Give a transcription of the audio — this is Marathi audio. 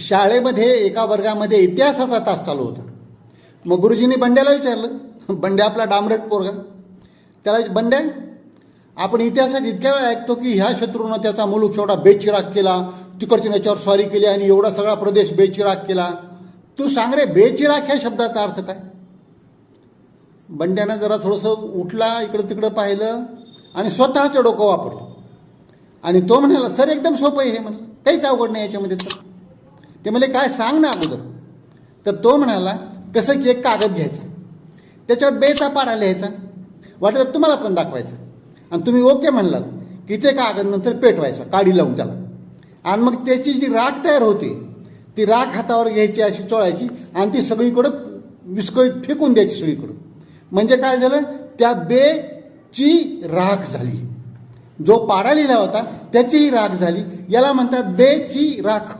शाळेमध्ये एका वर्गामध्ये इतिहासाचा तास चालू होता. मग गुरुजींनी बंड्याला विचारलं बंड्या आपला डांबरट पोरगा. त्याला बंड्या आपण इतिहासात इतक्या वेळा ऐकतो की ह्या शत्रूनं त्याचा मुलूक एवढा बेचिराग केला तिकडच्या याच्यावर स्वारी केली आणि एवढा सगळा प्रदेश बेचिराग केला. तू सांग रे बेचिराग ह्या शब्दाचा अर्थ काय? बंड्यानं जरा थोडंसं उठला इकडं तिकडं पाहिलं आणि स्वतःचं डोकं वापरलं. आणि तो म्हणाला सर एकदम सोपं आहे हे म्हणलं. काहीच अवघड नाही याच्यामध्ये तर. ते म्हणले काय सांग ना अगोदर. तर तो म्हणाला कसं की एक कागद घ्यायचा. त्याच्यावर बेचा पाडा लिहायचा. वाटलं तर तुम्हाला पण दाखवायचं. आणि तुम्ही ओके म्हणलात की ते कागद नंतर पेटवायचा काडी लावून त्याला. आणि मग त्याची जी राख तयार होते ती राख हातावर घ्यायची अशी चोळायची आणि ती सगळीकडं विस्कळीत फेकून द्यायची सगळीकडं. म्हणजे काय झालं? त्या बेची राख झाली. जो पाडा लिहिला होता त्याचीही राख झाली. याला म्हणतात बेची राख.